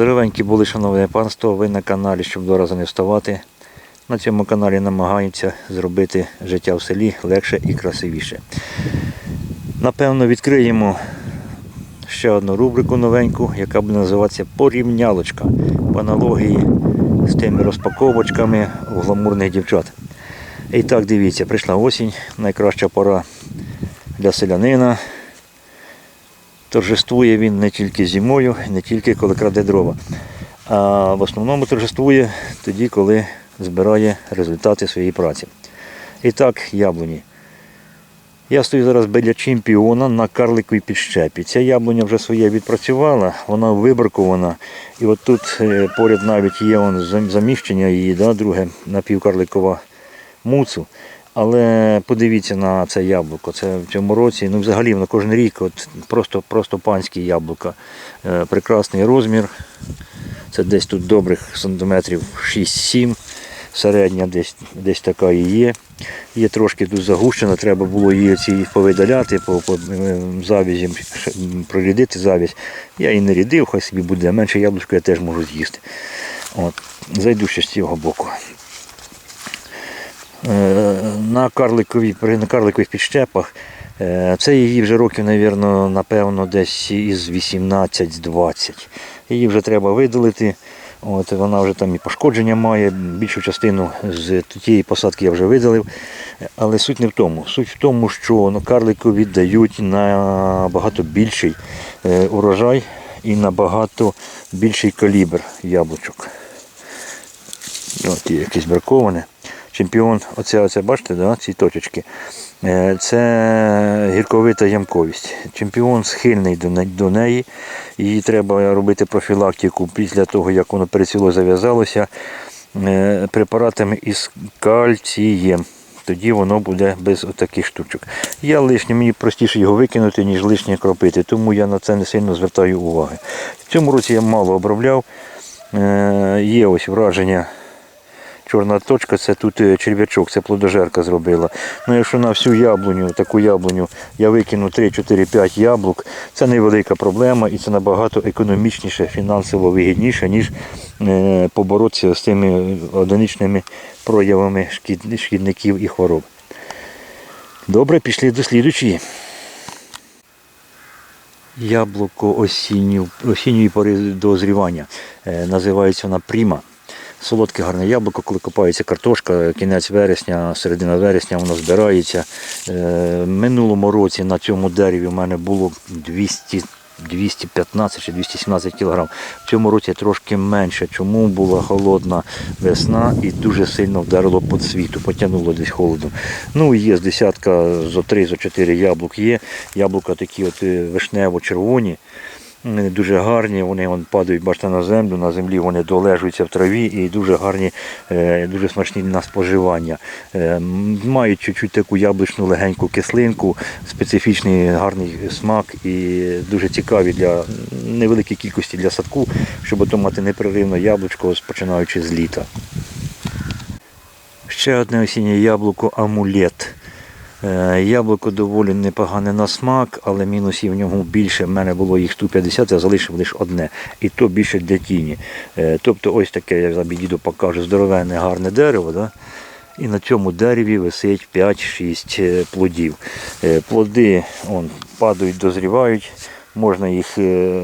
Здоровенькі були, шановне панство, ви на каналі, щоб два рази не вставати. На цьому каналі намагаються зробити життя в селі легше і красивіше. Напевно, відкриємо ще одну рубрику новеньку, яка буде називатися Порівнялочка по аналогії з тими розпаковочками у гламурних дівчат. І так, дивіться, прийшла осінь, найкраща пора для селянина. Торжествує він не тільки зимою, не тільки коли краде дрова. А в основному торжествує тоді, коли збирає результати своєї праці. І так, яблуні. Я стою зараз біля чемпіона на карликовій підщепі. Ця яблуня вже своє відпрацювала, вона вибракована. І от тут е, поряд навіть є он заміщення її, да, друге напівкарликова муцу. Але подивіться на це яблуко. Це в цьому році, ну взагалі воно кожен рік, от просто, просто панське яблука. Е, прекрасний розмір. Це десь тут добрих сантиметрів 6-7. Середня десь, десь така і є. Є трошки тут загущена, треба було її ці повидаляти, по, по е, завязі, ш- прорідити завязь. Я її не рідив, хай собі буде. Менше яблучко я теж можу з'їсти. От. Зайду ще з цього боку. Е, на карликовій, при- на карликових підщепах. Е, Це її вже років, навірно, напевно, десь із 18-20. Її вже треба видалити. От, вона вже там і пошкодження має, більшу частину з тієї посадки я вже видалив. Але суть не в тому. Суть в тому, що ну, карликові дають набагато більший е, урожай і набагато більший калібр яблучок. От є якесь браковане. Чемпіон, оце, оце бачите, да, ці точечки. Е, Це гірковита ямковість. Чемпіон схильний до неї. Її треба робити профілактику після того, як воно переціло зав'язалося е, препаратами із кальцієм. Тоді воно буде без таких штучок. Я лишнє, мені простіше його викинути, ніж лишнє кропити, тому я на це не сильно звертаю уваги. В цьому році я мало обробляв. Е, Є ось враження Чорна точка це тут е, черв'ячок, це плодожерка зробила. Ну, якщо на всю яблуню, таку яблуню, я викину 3, 4, 5 яблук, це невелика проблема і це набагато економічніше, фінансово вигідніше, ніж е, поборотися з тими одиничними проявами шкідників і хвороб. Добре, пішли до слідучої. Яблуко осінньої пори дозрівання. Е, називається вона пріма. Солодке гарне яблуко, коли копається картошка, кінець вересня, середина вересня воно збирається. Е, минулому році на цьому дереві в мене було 200, 215 чи 217 кг. В цьому році трошки менше. Чому була холодна весна і дуже сильно вдарило по цвіту, потягнуло десь холодом. Ну, є з десятка, зо три, зо чотири яблук є. Яблука такі от е, вишнево-червоні. Вони дуже гарні, вони вон, падають бачите, на землю, на землі вони долежуються в траві і дуже гарні, е, дуже смачні на споживання. Е, Мають чуть-чуть таку яблучну легеньку кислинку, специфічний гарний смак і дуже цікаві для невеликої кількості для садку, щоб отримати непреривно яблучко, починаючи з літа. Ще одне осіннє яблуко амулет. Е, Яблуко доволі непогане на смак, але мінусів в ньому більше. В мене було їх 150, я залишив лише одне. І то більше для тіні. Е, Тобто ось таке, я діду покажу, здоровенне гарне дерево. Да? І на цьому дереві висить 5-6 е, плодів. Плоди он, падають, дозрівають. Можна їх е,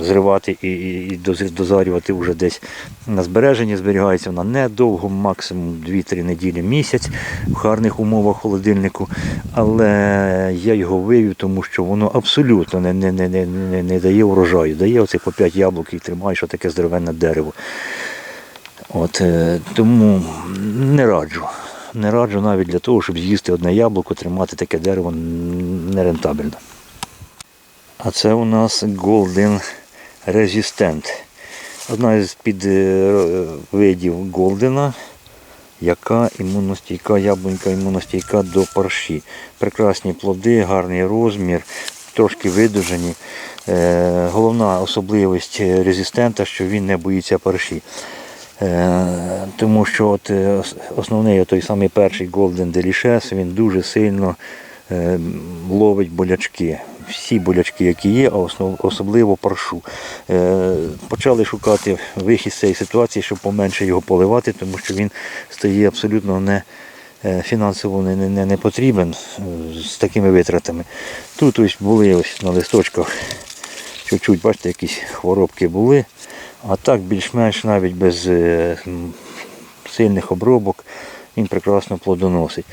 зривати і, дозарювати вже десь на збереженні. Зберігається вона недовго, максимум 2-3 неділі місяць в гарних умовах холодильнику. Але я його вивів, тому що воно абсолютно не, не, не, не, не, дає урожаю. Дає оцих по 5 яблук і тримаєш отаке здоровенне дерево. От, е, тому не раджу. Не раджу навіть для того, щоб з'їсти одне яблуко, тримати таке дерево нерентабельно. А це у нас Golden Resistant. Одна із під е, Голдена, яка імуностійка, яблунька імуностійка до парші. Прекрасні плоди, гарний розмір, трошки видужені. Е, Головна особливість резистента, що він не боїться парші. Е, Тому що от основний той самий перший Golden Delicious, він дуже сильно ловить болячки. Всі болячки, які є, а особливо паршу. Е, Почали шукати вихід з цієї ситуації, щоб поменше його поливати, тому що він стає абсолютно не е, фінансово не, не, не, потрібен е, з такими витратами. Тут ось були ось на листочках чуть-чуть, бачите, якісь хворобки були. А так більш-менш навіть без сильних обробок він прекрасно плодоносить.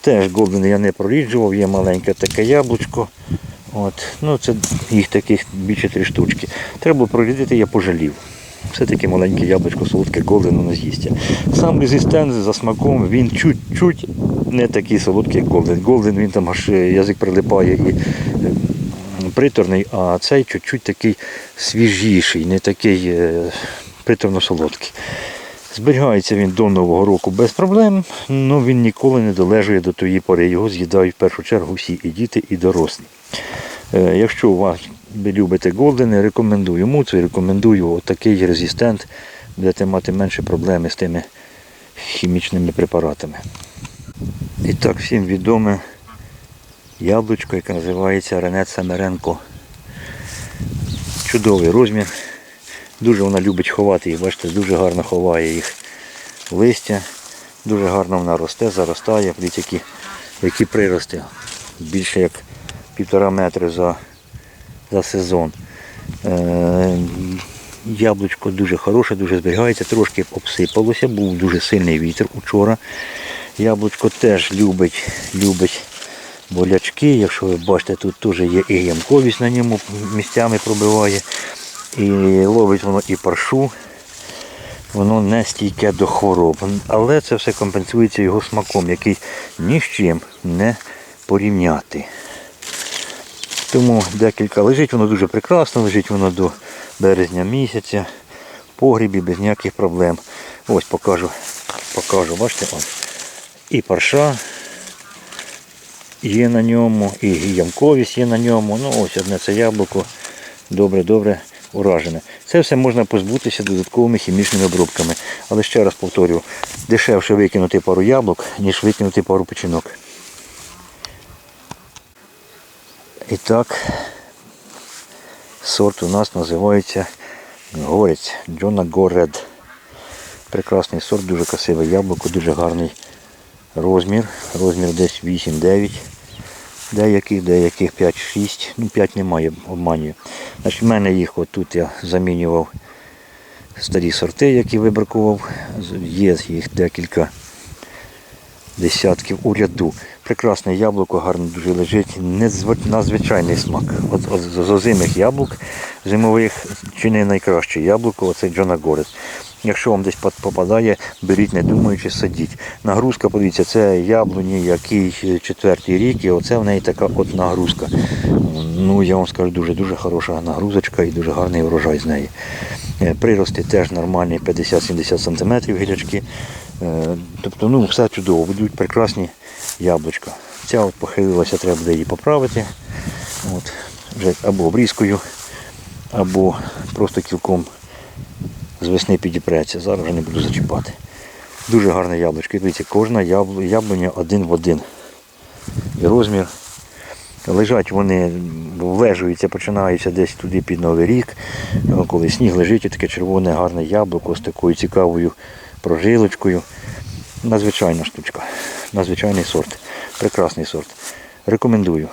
Теж голден я не проріджував, є маленьке таке яблучко. От. Ну, це їх таких більше три штучки. Треба було я пожалів. Все-таки маленьке яблучко, солодке голден не з'їсться. Сам резистент за смаком, він чуть-чуть не такий солодкий, як голден. Голден він там аж е, язик прилипає і е, приторний, а цей чуть-чуть такий свіжіший, не такий е, приторно-солодкий. Зберігається він до Нового року без проблем, але він ніколи не долежує до тої пори. Його з'їдають в першу чергу всі і діти, і дорослі. Е, Якщо у вас ви любите голдени, рекомендую муцу рекомендую такий резистент, будете мати менше проблеми з тими хімічними препаратами. І так всім відоме яблучко, яке називається Ренет Самеренко. Чудовий розмір. Дуже вона любить ховати їх, бачите, дуже гарно ховає їх листя. Дуже гарно вона росте, заростає. Які, які прирости. Більше як півтора метри за, за сезон. Е, яблучко дуже хороше, дуже зберігається, трошки обсипалося, був дуже сильний вітер учора. Яблучко теж любить, любить болячки. Якщо ви бачите, тут теж є і ямковість на ньому місцями пробиває. І ловить воно і паршу. Воно не стійке до хвороб. Але це все компенсується його смаком, який ні з чим не порівняти. Тому декілька лежить воно дуже прекрасно, лежить воно до березня місяця. В погрібі без ніяких проблем. Ось покажу, покажу, бачите, ось. І парша є на ньому, і ямковість є на ньому. Ну ось одне це яблуко. Добре-добре уражене. Це все можна позбутися додатковими хімічними обробками. Але ще раз повторюю, дешевше викинути пару яблук, ніж викинути пару печінок. І так, сорт у нас називається Горець Джона Горед. Прекрасний сорт, дуже красиве яблуко, дуже гарний розмір. Розмір десь 8-9. Деяких, деяких 5-6. Ну 5 немає, обманюю. Значить, в мене їх отут я замінював старі сорти, які вибракував. Є їх декілька десятків у ряду. Прекрасне яблуко, гарно дуже лежить. Незвич- Надзвичайний смак. От, от з озимих яблук зимових чи не найкраще яблуко, оце Джона Горес. Якщо вам десь попадає, беріть, не думаючи, садіть. Нагрузка, подивіться, це яблуні, який е, четвертий рік, і оце в неї така от нагрузка. Ну, я вам скажу, дуже-дуже хороша нагрузочка і дуже гарний врожай з неї. Е, Прирости теж нормальні 50-70 см гілячки. Е, Тобто, ну, все чудово, будуть прекрасні яблучка. Ця от похилилася, треба буде її поправити. От, вже або обрізкою, або просто кілком з весни підіпреться. Зараз вже не буду зачіпати. Дуже гарне яблучко. Дивіться, кожна яблу- яблуня один в один. І розмір. Лежать вони, влежуються, починаються десь туди під Новий рік, коли сніг лежить, таке червоне гарне яблуко з такою цікавою прожилочкою. Надзвичайна штучка, надзвичайний сорт, прекрасний сорт. Рекомендую.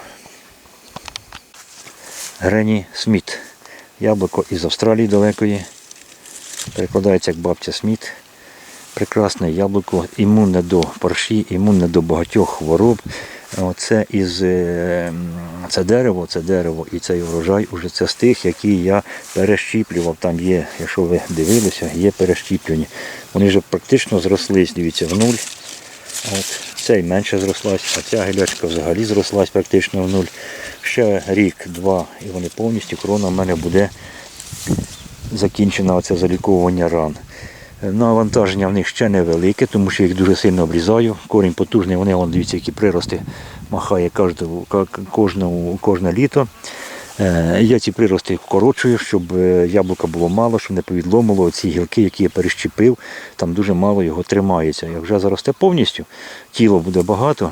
Грені Сміт. Яблуко із Австралії далекої. Перекладається як бабця Сміт. Прекрасне яблуко, імунне до парші, імунне до багатьох хвороб. Оце із е, це дерево, це дерево і цей урожай уже це з тих, які я перещіплював. Там є, якщо ви дивилися, є перещіплені. Вони вже практично зрослись, дивіться, в нуль. От, цей менше зрослась, а ця гілячка взагалі зрослась практично в нуль. Ще рік-два і вони повністю крона в мене буде закінчено оце заліковування ран. Навантаження в них ще невелике, тому що їх дуже сильно обрізаю. Корінь потужний, вони вон, дивіться, які прирости махає кожного, кожне літо. Е, Я ці прирости вкорочую, щоб е, яблука було мало, щоб не повідломило ці гілки, які я перещепив, там дуже мало його тримається. Як вже заросте повністю, тіло буде багато.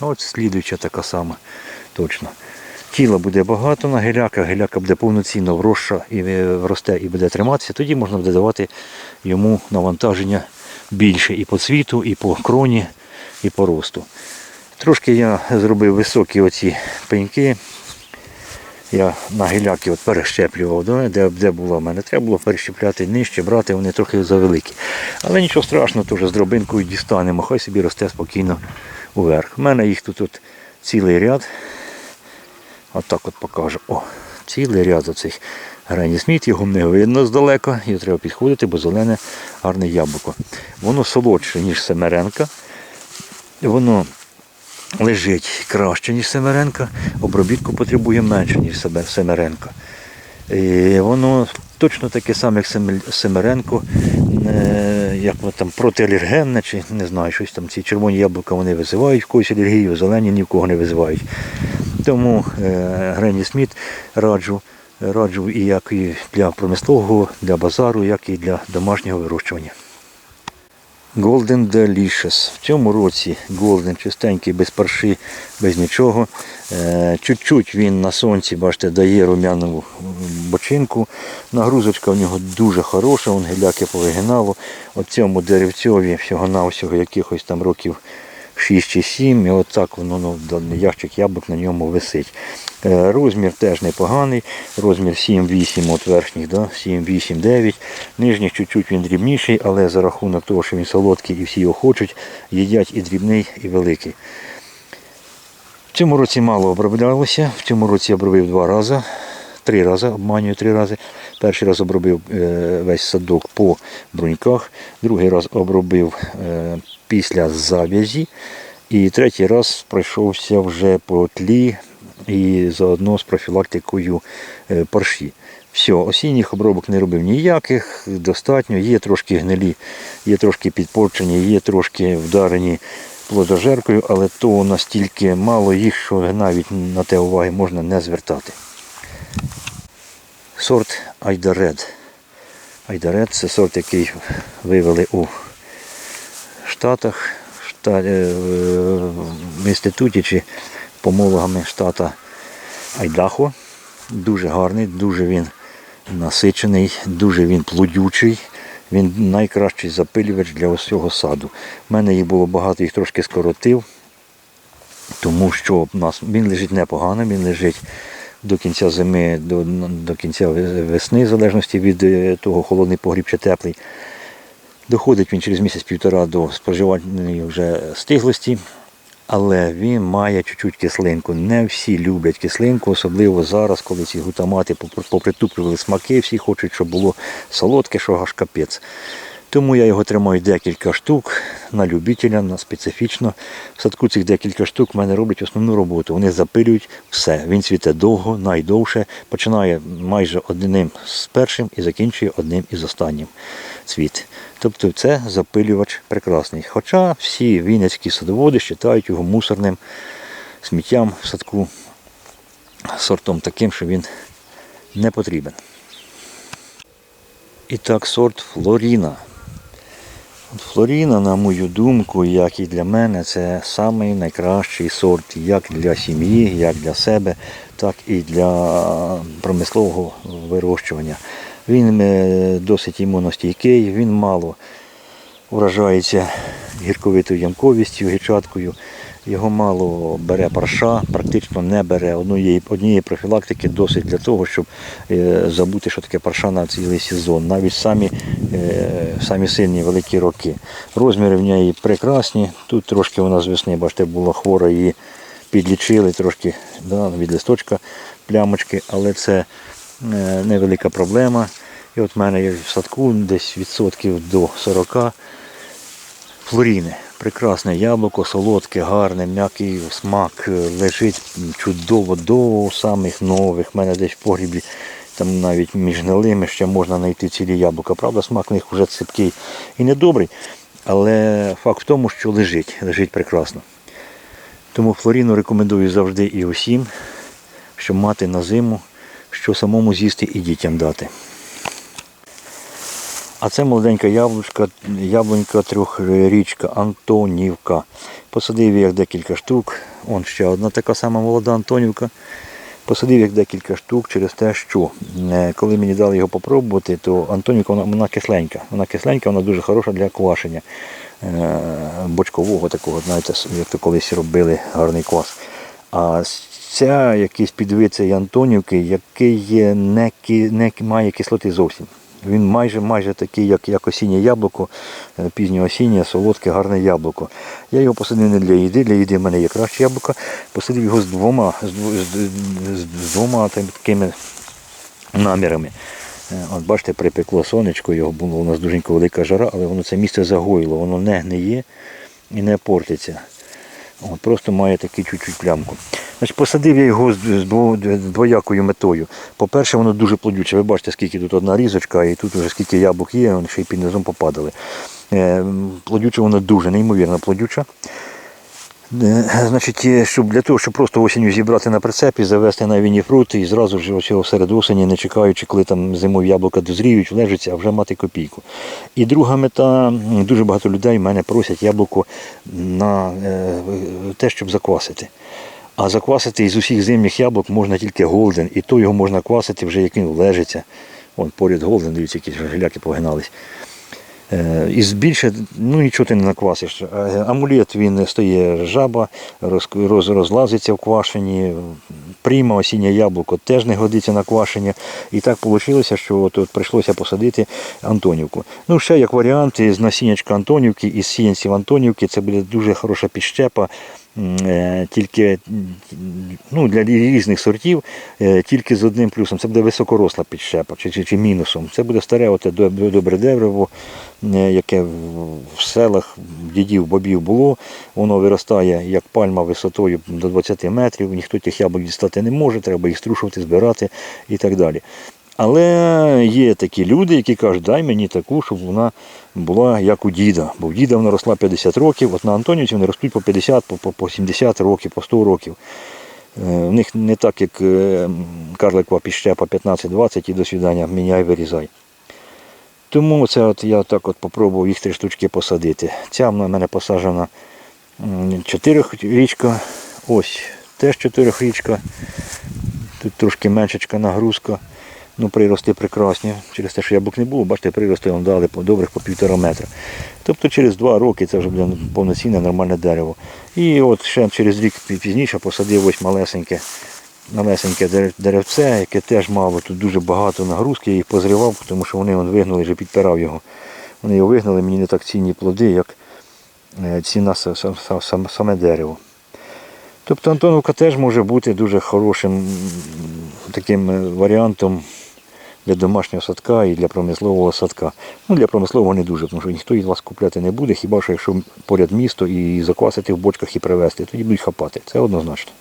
От слідуюча така сама точно. тіла буде багато на геляка, геляка буде повноцінно вросша і е, вросте і буде триматися, тоді можна буде давати йому навантаження більше і по цвіту, і по кроні, і по росту. Трошки я зробив високі оці пеньки. Я на гіляки от перещеплював, де, де було в мене. Треба було перещепляти нижче, брати, вони трохи завеликі. Але нічого страшного, теж з дробинкою дістанемо, хай собі росте спокійно уверх. У мене їх тут от цілий ряд. Отак от покажу. О, цілий ряд оцих Грені Сміт, його не видно здалека, його треба підходити, бо зелене гарне яблуко. Воно солодше, ніж Семеренка. Воно лежить краще, ніж Семеренка, обробітку потребує менше, ніж Семеренка. І воно точно таке саме, як Семеренко, е, як воно там протиалергенне, чи не знаю, щось там ці червоні яблука вони визивають когось алергію, зелені ні в кого не визивають. Тому е, Грені Сміт раджу, раджу і як і для промислового, для базару, як і для домашнього вирощування. Golden Delicious. В цьому році Golden чистенький, без парши, без нічого. Е, Чуть-чуть він на сонці, бачите, дає рум'яну бочинку. Нагрузочка в нього дуже хороша, он геляки повигинало. О цьому деревцьові всього-навсього якихось там років 6 чи 7, і отак воно ну, ящик яблук на ньому висить. Е, Розмір теж непоганий, розмір 7-8 от верхніх, да? 7-8-9. Нижніх чуть-чуть він дрібніший, але за рахунок того, що він солодкий і всі його хочуть, їдять і дрібний, і великий. В цьому році мало оброблялося. В цьому році я обробив два рази. Три рази, обманюю три рази. Перший раз обробив е, весь садок по бруньках, другий раз обробив е, після зав'язі. І третій раз пройшовся вже по тлі і заодно з профілактикою е, парші. Все, осінніх обробок не робив ніяких, достатньо. Є трошки гнилі, є трошки підпорчені, є трошки вдарені плодожеркою, але то настільки мало їх, що навіть на те уваги можна не звертати. Сорт Айдаред. Айдаред це сорт, який вивели у Штатах, шта, е, в інституті чи помологами штата Айдахо. Дуже гарний, дуже він насичений, дуже він плодючий. Він найкращий запилювач для усього саду. У мене їх було багато, їх трошки скоротив, тому що в нас він лежить непогано, він лежить до кінця зими, до, до кінця весни, в залежності від е, того, холодний погріб чи теплий. Доходить він через місяць-півтора до споживання вже стиглості, але він має чуть-чуть кислинку. Не всі люблять кислинку, особливо зараз, коли ці глутамати попри- попритуплювали смаки, всі хочуть, щоб було солодке, що аж капець. Тому я його тримаю декілька штук на любителя, на специфічно. В садку цих декілька штук в мене роблять основну роботу. Вони запилюють все. Він цвіте довго, найдовше. Починає майже одним з першим і закінчує одним із останнім цвіт. Тобто це запилювач прекрасний. Хоча всі вінницькі садоводи вважають його мусорним сміттям в садку сортом таким, що він не потрібен. І так, сорт Флоріна. Флоріна, на мою думку, як і для мене, це самий найкращий сорт як для сім'ї, як для себе, так і для промислового вирощування. Він е, досить імуностійкий, він мало вражається гірковитою ямковістю, гірчаткою. Його мало бере парша, практично не бере однієї, однієї профілактики досить для того, щоб е, забути, що таке парша на цілий сезон. Навіть самі, е, самі сильні великі роки. Розміри в неї прекрасні. Тут трошки вона з весни, бачите, була хвора, її підлічили трошки да, від листочка плямочки, але це е, невелика проблема. І от в мене в садку десь відсотків до 40 Флоріни. Прекрасне яблуко, солодке, гарне, м'який смак, е, лежить чудово до самих нових. У мене десь в погрібі, там навіть між гнилими ще можна знайти цілі яблука. Правда, смак в них вже ципкий і недобрий. Але факт в тому, що лежить, лежить прекрасно. Тому флоріну рекомендую завжди і усім, щоб мати на зиму, що самому з'їсти і дітям дати. А це молоденька яблучка, яблунька трьохрічка Антонівка. Посадив їх декілька штук. Он ще одна така сама молода Антонівка. Посадив їх декілька штук через те, що е, коли мені дали його попробувати, то Антоніка вона, вона кисленька. Вона кисленька, вона дуже хороша для квашення е, бочкового такого, знаєте, як то колись робили гарний квас. А ця якийсь підвид цієї Антонівки, який не, не має кислоти зовсім. Він майже майже такий, як, як осіннє яблуко, е, пізнє осіннє, солодке, гарне яблуко. Я його посадив не для їди, для їди в мене є краще яблуко. Посадив його з двома, з, з, з, двома такими намірами. Е, От бачите, припекло сонечко, його було у нас дуже велика жара, але воно це місце загоїло, воно не гниє і не портиться. От, просто має таку чуть-чуть плямку. Значить, посадив я його з, двоякою метою. По-перше, воно дуже плодюче. Ви бачите, скільки тут одна різочка, і тут вже скільки яблук є, вони ще й під низом попадали. Е, плодюче воно дуже, неймовірно плодюче. Е, Значить, щоб для того, щоб просто осінню зібрати на прицепі, завести на вініфрут і зразу ж ось його серед осені, не чекаючи, коли там зимові яблука дозріють, влежаться, а вже мати копійку. І друга мета, дуже багато людей мене просять яблуко на е, те, щоб заквасити. А заквасити із усіх зимніх яблук можна тільки голден, і то його можна квасити вже як він лежиться. Вон поряд голден, дивіться, які гіляки погинались. Е, збільше, ну нічого ти не наквасиш. Е, Амулет він стає жаба, роз, розлазиться в квашенні. Пріма осіннє яблуко теж не годиться на квашення. І так вийшло, що от, от прийшлося посадити Антонівку. Ну, ще як варіант, з насіннячка Антонівки, із сіянців Антонівки, це буде дуже хороша підщепа. Е, Тільки ну, для різних сортів, е, тільки з одним плюсом. Це буде високоросла підщепа чи, чи, чи мінусом. Це буде старе оте добре дерево, е, яке в- селах дідів, бабів було. Воно виростає як пальма висотою до 20 метрів. Ніхто тих яблук дістати не може, треба їх струшувати, збирати і так далі. Але є такі люди, які кажуть, дай мені таку, щоб вона була як у діда. Бо в діда вона росла 50 років, от на Антонівці вони ростуть по 50, по, по, по 70 років, по 100 років. Е, В них не так, як е, карликова піщепа 15-20 і до свідання, міняй, вирізай. Тому це от я так от попробував їх три штучки посадити. Ця в мене посаджена чотирьохрічка, ось теж чотирьохрічка. Тут трошки меншечка нагрузка. Ну, прирости прекрасні. Через те, що яблук не було, бачите, прирости вам дали по добрих по півтора метра. Тобто через два роки це вже буде повноцінне нормальне дерево. І от ще через рік пізніше посадив ось малесеньке, малесеньке деревце, яке теж мало тут дуже багато нагрузки, я їх позривав, тому що вони вон, вигнали, вже підпирав його. Вони його вигнали, мені не так цінні плоди, як е, ціна са- са- са- сам- саме дерево. Тобто Антоновка теж може бути дуже хорошим таким е, варіантом для домашнього садка і для промислового садка. Ну, для промислового не дуже, тому що ніхто від вас купляти не буде, хіба що якщо поряд місто і заквасити в бочках і привезти, тоді будуть хапати. Це однозначно.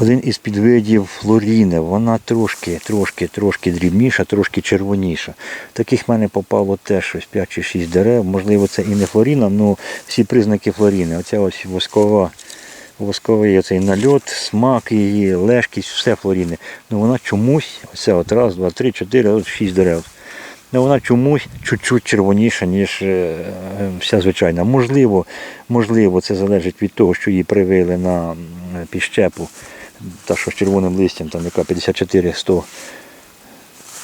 Один із підвидів флоріни, вона трошки, трошки, трошки дрібніша, трошки червоніша. Таких в мене попало теж щось 5 чи 6 дерев. Можливо, це і не флоріна, але всі признаки флоріни. Оця ось воскова, восковий оцей нальот, смак її, лежкість, все флоріни. Ну вона чомусь, оця от раз, два, три, чотири, от шість дерев. Ну, вона чомусь чуть-чуть червоніша, ніж е, е, вся звичайна. Можливо, можливо, це залежить від того, що її привили на піщепу, та що з червоним листям, там яка 54 100, 100,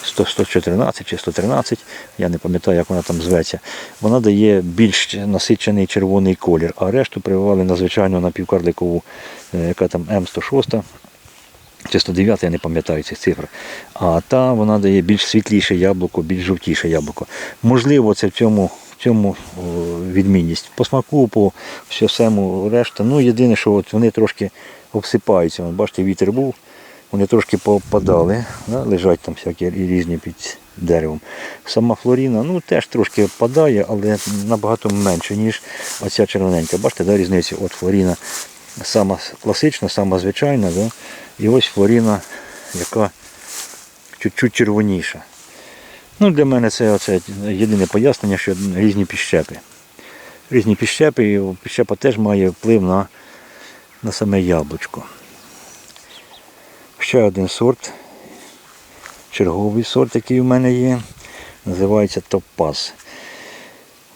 114 чи 113, я не пам'ятаю, як вона там зветься. Вона дає більш насичений червоний колір, а решту прививали на звичайну напівкарликову, е, яка там М106 чи 109, я не пам'ятаю цих цифр. А та вона дає більш світліше яблуко, більш жовтіше яблуко. Можливо, це в цьому, цьому відмінність. По смаку, по всьому решта. Ну, єдине, що от вони трошки обсипаються. Бачите, вітер був, вони трошки попадали, да, лежать там всякі різні під деревом. Сама флоріна ну, теж трошки впадає, але набагато менше, ніж оця червоненька. Бачите, да, різницю? От флоріна сама класична, сама звичайна. Да? І ось флоріна, яка чуть-чуть червоніша. Ну, для мене це оце єдине пояснення, що різні піщепи. Різні піщепи, і піщепа теж має вплив на, на саме яблучко. Ще один сорт, черговий сорт, який в мене є, називається Топаз.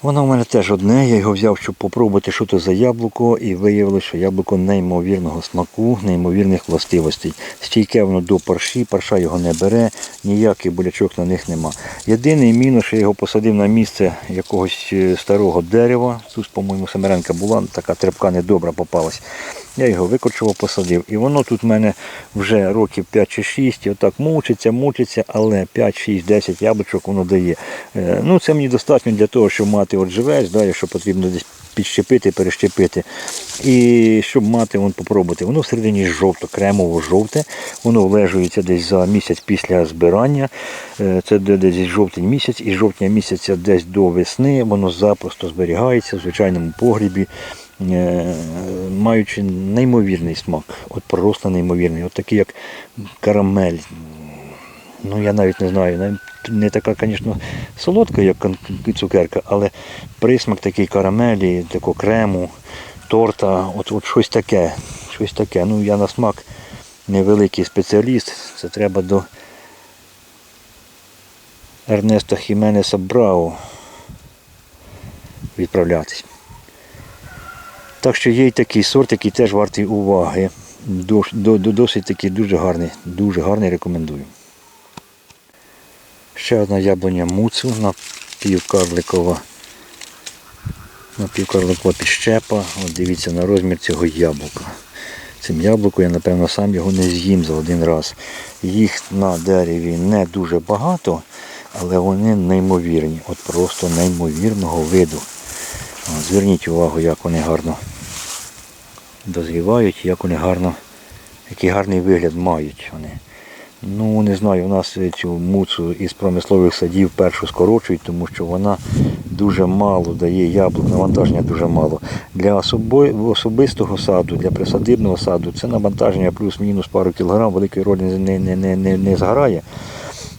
Воно в мене теж одне, я його взяв, щоб попробувати, що це за яблуко, і виявилося, що яблуко неймовірного смаку, неймовірних властивостей. Стійке воно до парші, парша його не бере, ніяких болячок на них нема. Єдиний мінус, що я його посадив на місце якогось е, старого дерева. Тут, по-моєму, семеренка була, така тряпка недобра попалась. Я його викорчував, посадив. І воно тут в мене вже років 5 чи 6, і отак мучиться, мучиться, але 5, 6, 10 яблучок воно дає. Е, Ну, це мені достатньо для того, щоб мати от живець, да, якщо потрібно десь підщепити, перещепити. І щоб мати, вон, попробувати. Воно всередині жовто, кремово-жовте, воно влежується десь за місяць після збирання. Е, Це десь жовтень місяць, і жовтня місяця десь до весни воно запросто зберігається в звичайному погрібі. Е, Маючи неймовірний смак, от просто неймовірний, от такий як карамель, Ну, я навіть не знаю. не- така, звісно, солодка, як цукерка, але присмак такий карамелі, такого крему, торта, от, от щось таке. Щось таке. Ну, я на смак невеликий спеціаліст. Це треба до Ернеста Хіменеса Брау відправлятись. Так що є й такий сорт, який теж вартий уваги. До- до- Досить такий дуже гарний, дуже гарний рекомендую. Ще одна яблуня муцу напівкарликова. Напівкарликова підщепа. От дивіться на розмір цього яблука. Цим яблуком я, напевно, сам його не з'їм за один раз. Їх на дереві не дуже багато, але вони неймовірні. От просто неймовірного виду. Зверніть увагу, як вони гарно дозрівають, як вони гарно, який гарний вигляд мають вони. Ну, не знаю, у нас цю муцу із промислових садів першу скорочують, тому що вона дуже мало дає яблук, навантаження дуже мало. Для особи- особистого саду, для присадибного саду це навантаження плюс-мінус пару кілограм, великої ролі не, не, не, не, не зграє.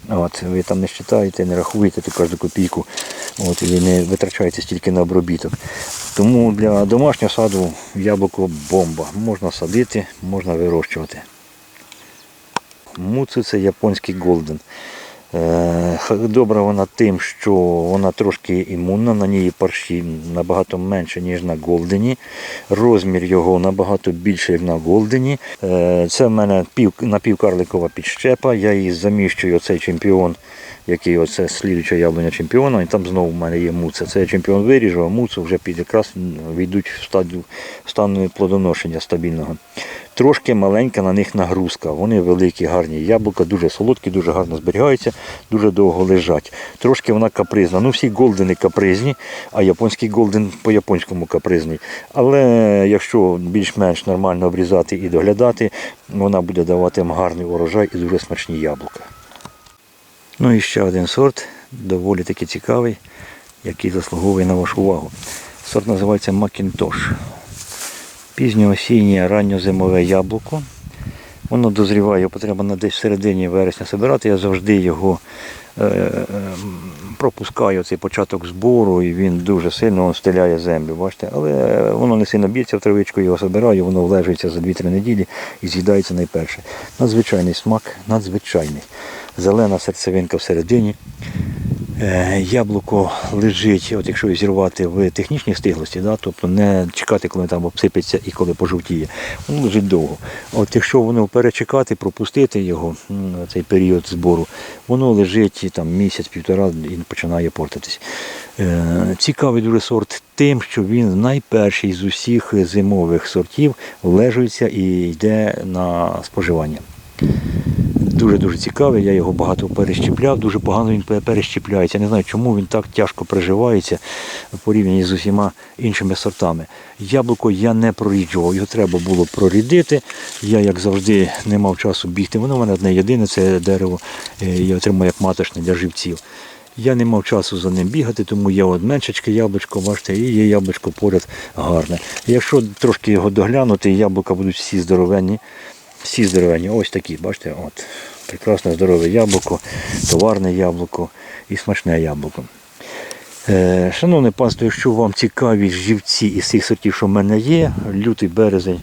От, ви там не считаєте, не рахуєте кожну копійку, от, і не витрачаєте стільки на обробіток. Тому для домашнього саду яблуко бомба. Можна садити, можна вирощувати. Муцу це японський голден. Е, Добра вона тим, що вона трошки імунна, на ній парші набагато менше, ніж на голдені. Розмір його набагато більший, як на голдені. Е, Це в мене пів, напівкарликова підщепа. Я її заміщую оцей чемпіон, який оце слідуча яблуня чемпіона. І там знову в мене є муця. Це я чемпіон виріжу, а муцу вже під якраз війдуть в стадію в стан плодоношення стабільного. Трошки маленька на них нагрузка. Вони великі, гарні яблука, дуже солодкі, дуже гарно зберігаються, дуже довго лежать. Трошки вона капризна. Ну, всі голдени капризні, а японський голден по-японському капризний. Але якщо більш-менш нормально обрізати і доглядати, вона буде давати вам гарний урожай і дуже смачні яблука. Ну і ще один сорт, доволі таки цікавий, який заслуговує на вашу увагу. Сорт називається Макінтош. Пізньоосіннє ранньозимове яблуко. Воно дозріває, його на десь в середині вересня збирати. Я завжди його е, е, пропускаю цей початок збору, і він дуже сильно он стеляє землю. Бачите? Але воно не сильно б'ється в травичку, його збираю, воно влежується за 2-3 неділі і з'їдається найперше. Надзвичайний смак, надзвичайний. Зелена серцевинка всередині. Е, Яблуко лежить, от якщо зірвати в технічній стиглості, да, тобто не чекати, коли там обсипеться і коли пожовтіє, воно лежить довго. От якщо воно перечекати, пропустити його, цей період збору, воно лежить там місяць-півтора і починає портитись. Е, Цікавий дуже сорт тим, що він найперший з усіх зимових сортів лежується і йде на споживання. Дуже-дуже цікавий, я його багато перещепляв, дуже погано він пе- перещепляється. Не знаю, чому він так тяжко приживається в порівнянні з усіма іншими сортами. Яблуко я не проріджував, його треба було прорідити. Я, як завжди, не мав часу бігти. Воно в мене одне єдине, це дерево, е, я отримав як маточне для живців. Я не мав часу за ним бігати, тому є от меншечке яблучко, бачите, і є яблучко поряд гарне. Якщо трошки його доглянути, яблука будуть всі здоровенні. Всі здоровенні, ось такі, бачите, от. Прекрасне здорове яблуко, товарне яблуко і смачне яблуко. Е, шановне панство, якщо вам цікаві живці із цих сортів, що в мене є, лютий березень,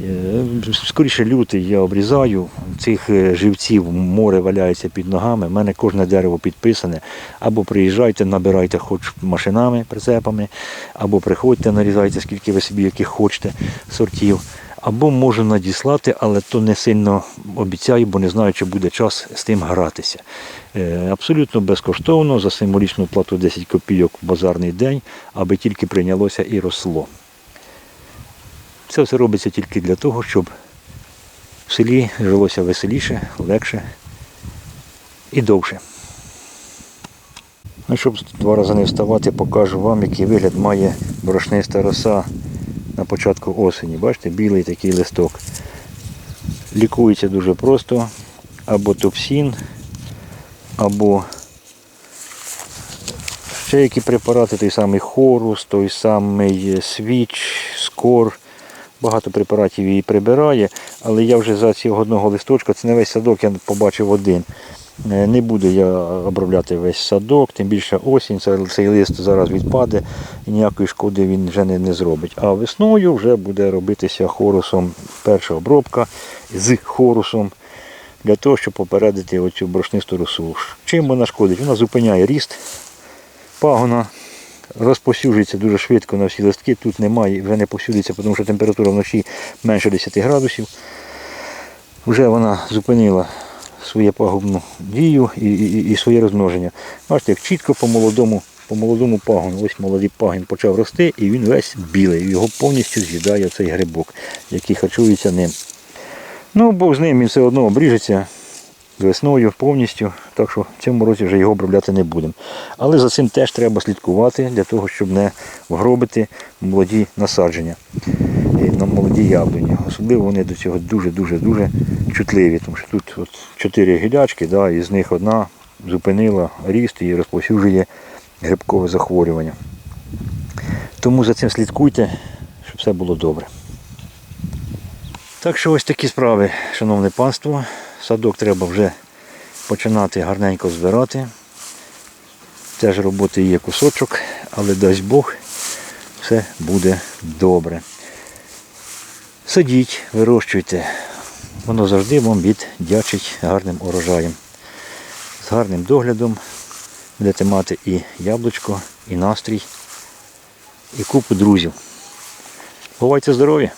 Е, Скоріше лютий я обрізаю, цих е, живців море валяється під ногами. У мене кожне дерево підписане. Або приїжджайте, набирайте хоч машинами, прицепами, або приходьте, нарізайте, скільки ви собі яких хочете сортів. Або можу надіслати, але то не сильно обіцяю, бо не знаю, чи буде час з тим гратися. Е, Абсолютно безкоштовно, за символічну плату 10 копійок в базарний день, аби тільки прийнялося і росло. Це все робиться тільки для того, щоб в селі жилося веселіше, легше і довше. Ну, щоб два рази не вставати, покажу вам, який вигляд має борошниста роса на початку осені. Бачите, білий такий листок. Лікується дуже просто. Або топсін, або ще які препарати, той самий хорус, той самий свіч, скор. Багато препаратів її прибирає, але я вже за цього одного листочка, це не весь садок, я побачив один. Е, Не буду я обробляти весь садок, тим більше осінь, цей лист зараз відпаде і ніякої шкоди він вже не, не зробить. А весною вже буде робитися хорусом перша обробка з хорусом для того, щоб попередити оцю борошнисту росу. Чим вона шкодить? Вона зупиняє ріст пагона, розпосюджується дуже швидко на всі листки. Тут немає, вже не посюдиться, тому що температура вночі менше 10 градусів. Вже вона зупинила свою пагубну дію і, і, і своє розмноження. Бачите, як чітко по молодому, по молодому пагону. Ось молодий пагін почав рости і він весь білий. Його повністю з'їдає цей грибок, який харчується ним. Ну, Бог з ним він все одно обріжеться весною повністю, так що в цьому році вже його обробляти не будемо. Але за цим теж треба слідкувати для того, щоб не вгробити молоді насадження на молоді яблуні. Особливо вони до цього дуже-дуже-дуже чутливі, тому що тут от чотири гілячки, да, і з них одна зупинила ріст і розповсюджує грибкове захворювання. Тому за цим слідкуйте, щоб все було добре. Так що ось такі справи, шановне панство. Садок треба вже починати гарненько збирати. Теж роботи є кусочок, але дасть Бог, все буде добре. Садіть, вирощуйте. Воно завжди вам віддячить гарним урожаєм. З гарним доглядом будете мати і яблучко, і настрій, і купу друзів. Бувайте здорові!